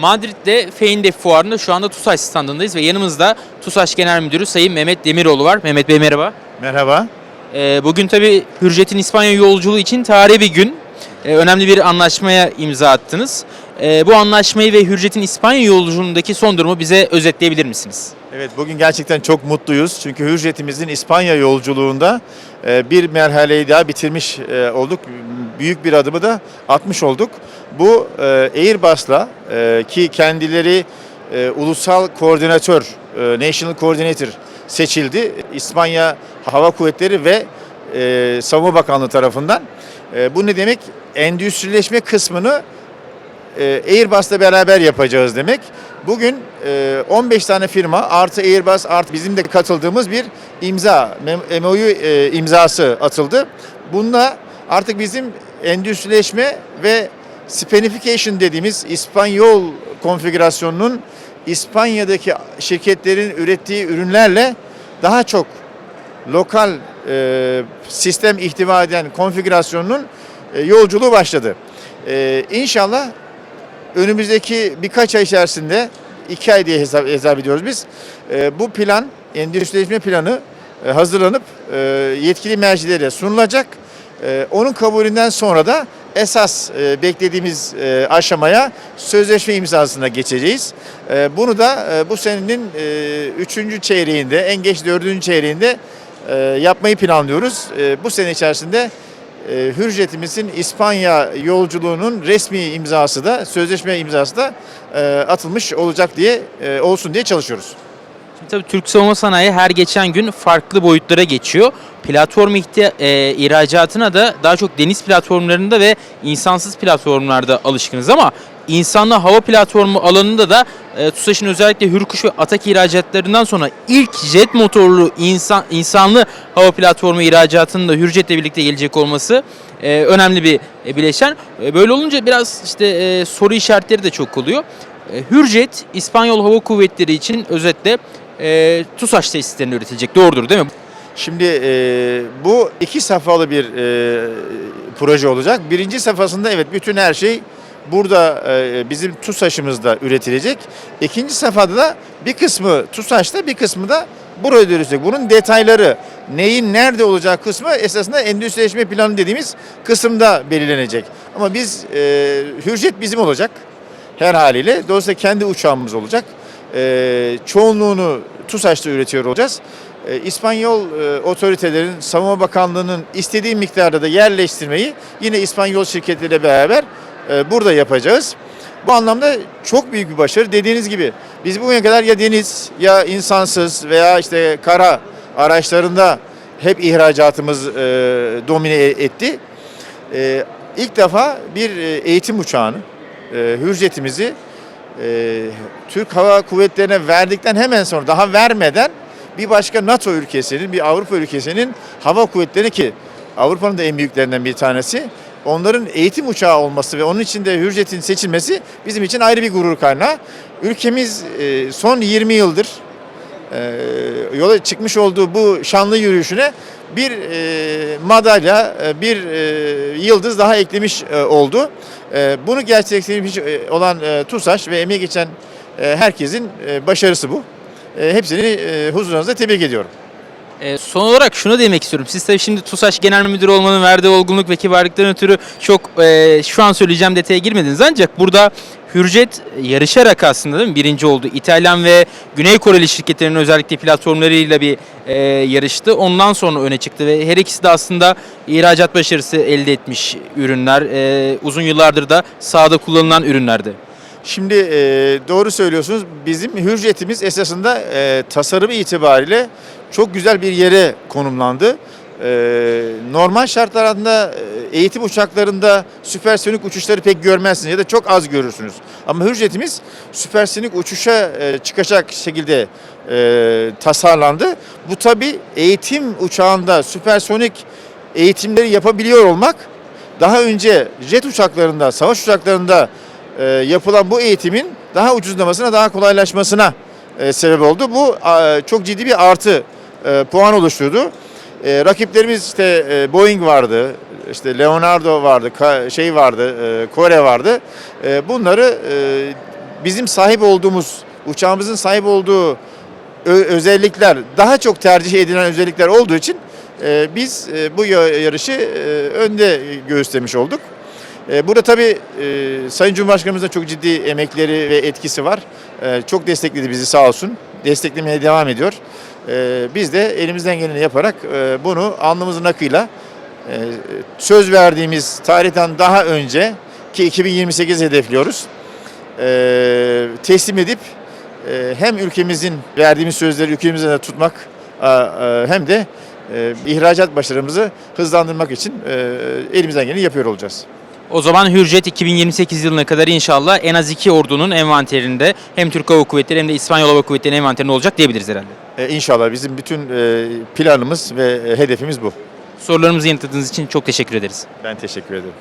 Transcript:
Madrid'de Feindef Fuarı'nda şu anda TUSAŞ standındayız ve yanımızda TUSAŞ Genel Müdürü Sayın Mehmet Demiroğlu var. Mehmet Bey merhaba. Merhaba. Ee, bugün tabii Hürjet'in İspanya yolculuğu için tarihi bir gün. Ee, önemli bir anlaşmaya imza attınız. Ee, bu anlaşmayı ve Hürjet'in İspanya yolculuğundaki son durumu bize özetleyebilir misiniz? Evet bugün gerçekten çok mutluyuz. Çünkü Hürjet'imizin İspanya yolculuğunda e, bir merhaleyi daha bitirmiş e, olduk. Büyük bir adımı da atmış olduk. Bu e, Airbus'la e, ki kendileri e, ulusal koordinatör, e, National Coordinator seçildi. İspanya Hava Kuvvetleri ve e, Savunma Bakanlığı tarafından. Bu ne demek? Endüstrileşme kısmını e, Airbus'la beraber yapacağız demek. Bugün e, 15 tane firma artı Airbus artı bizim de katıldığımız bir imza, MOU imzası atıldı. Bununla artık bizim endüstrileşme ve spanification dediğimiz İspanyol konfigürasyonunun İspanya'daki şirketlerin ürettiği ürünlerle daha çok lokal e, sistem ihtiva eden konfigürasyonunun e, yolculuğu başladı. E, inşallah önümüzdeki birkaç ay içerisinde iki ay diye hesap, hesap ediyoruz biz. E, bu plan, endüstrileşme planı e, hazırlanıp e, yetkili mercilere sunulacak. E, onun kabulünden sonra da esas e, beklediğimiz e, aşamaya sözleşme imzasına geçeceğiz. E, bunu da e, bu senenin üçüncü çeyreğinde, en geç dördüncü çeyreğinde yapmayı planlıyoruz. Bu sene içerisinde Hürjet'imizin İspanya yolculuğunun resmi imzası da, sözleşme imzası da atılmış olacak diye, olsun diye çalışıyoruz. Tabii Türk savunma sanayi her geçen gün farklı boyutlara geçiyor. Platform e, ihracatına da daha çok deniz platformlarında ve insansız platformlarda alışkınız ama insanlı hava platformu alanında da e, TUSAŞ'ın özellikle Hürkuş ve Atak ihracatlarından sonra ilk jet motorlu insan insanlı hava platformu ihracatının da Hürjet'le birlikte gelecek olması e, önemli bir e, bileşen. E, böyle olunca biraz işte e, soru işaretleri de çok oluyor. E, Hürjet İspanyol Hava Kuvvetleri için özetle e, TUSAŞ tesislerinde üretilecek. Doğrudur değil mi? Şimdi e, bu iki safhalı bir e, proje olacak. Birinci safhasında evet bütün her şey burada e, bizim TUSAŞ'ımızda üretilecek. İkinci safhada da bir kısmı TUSAŞ'ta bir kısmı da burada üretilecek. Bunun detayları neyin nerede olacağı kısmı esasında endüstrileşme planı dediğimiz kısımda belirlenecek. Ama biz e, Hürjet bizim olacak her haliyle. Dolayısıyla kendi uçağımız olacak. E, çoğunluğunu TUSAŞ'ta üretiyor olacağız. E, İspanyol e, otoritelerin, Savunma Bakanlığı'nın istediği miktarda da yerleştirmeyi yine İspanyol şirketleriyle beraber e, burada yapacağız. Bu anlamda çok büyük bir başarı. Dediğiniz gibi biz bugüne kadar ya deniz ya insansız veya işte kara araçlarında hep ihracatımız e, domine etti. E, ilk defa bir e, eğitim uçağını, e, Hürjet'imizi e, Türk Hava Kuvvetleri'ne verdikten hemen sonra daha vermeden bir başka NATO ülkesinin, bir Avrupa ülkesinin hava kuvvetleri ki Avrupa'nın da en büyüklerinden bir tanesi. Onların eğitim uçağı olması ve onun içinde Hürjet'in seçilmesi bizim için ayrı bir gurur kaynağı. Ülkemiz e, son 20 yıldır e, yola çıkmış olduğu bu şanlı yürüyüşüne bir e, madalya, e, bir e, yıldız daha eklemiş e, oldu. E, bunu gerçekleştirmiş e, olan e, TUSAŞ ve emeği geçen e, herkesin başarısı bu. Hepsini huzurunuzda tebrik ediyorum. E, son olarak şunu demek istiyorum. Siz tabii şimdi TUSAŞ Genel Müdürü olmanın verdiği olgunluk ve kibarlıktan ötürü çok e, şu an söyleyeceğim detaya girmediniz. Ancak burada Hürjet yarışarak aslında değil mi? birinci oldu. İtalyan ve Güney Koreli şirketlerinin özellikle platformlarıyla bir e, yarıştı. Ondan sonra öne çıktı ve her ikisi de aslında ihracat başarısı elde etmiş ürünler. E, uzun yıllardır da sahada kullanılan ürünlerdi. Şimdi e, doğru söylüyorsunuz. Bizim hürjetimiz esasında e, tasarımı itibariyle çok güzel bir yere konumlandı. E, normal şartlar altında e, eğitim uçaklarında süpersonik uçuşları pek görmezsiniz ya da çok az görürsünüz. Ama hürjetimiz süpersonik uçuşa e, çıkacak şekilde e, tasarlandı. Bu tabi eğitim uçağında süpersonik eğitimleri yapabiliyor olmak daha önce jet uçaklarında, savaş uçaklarında e, yapılan bu eğitimin daha ucuzlamasına, daha kolaylaşmasına e, sebep oldu. Bu a, çok ciddi bir artı e, puan oluşturdu. E, rakiplerimiz işte e, Boeing vardı, işte Leonardo vardı, ka- şey vardı, e, Kore vardı. E, bunları e, bizim sahip olduğumuz, uçağımızın sahip olduğu özellikler daha çok tercih edilen özellikler olduğu için e, biz e, bu ya- yarışı e, önde göğüslemiş olduk. E, Burada tabii e, Sayın Cumhurbaşkanımızın çok ciddi emekleri ve etkisi var. E, Çok destekledi bizi sağ olsun. Desteklemeye devam ediyor. E, Biz de elimizden geleni yaparak e, bunu alnımızın akıyla e, söz verdiğimiz tarihten daha önce ki 2028 hedefliyoruz. Teslim edip hem ülkemizin verdiğimiz sözleri ülkemizde de tutmak hem de ihracat başarımızı hızlandırmak için elimizden geleni yapıyor olacağız. O zaman Hürjet 2028 yılına kadar inşallah en az iki ordunun envanterinde hem Türk Hava Kuvvetleri hem de İspanyol Hava Kuvvetleri'nin envanterinde olacak diyebiliriz herhalde. E, İnşallah bizim bütün e, planımız ve e, hedefimiz bu. Sorularımızı yanıtladığınız için çok teşekkür ederiz. Ben teşekkür ederim.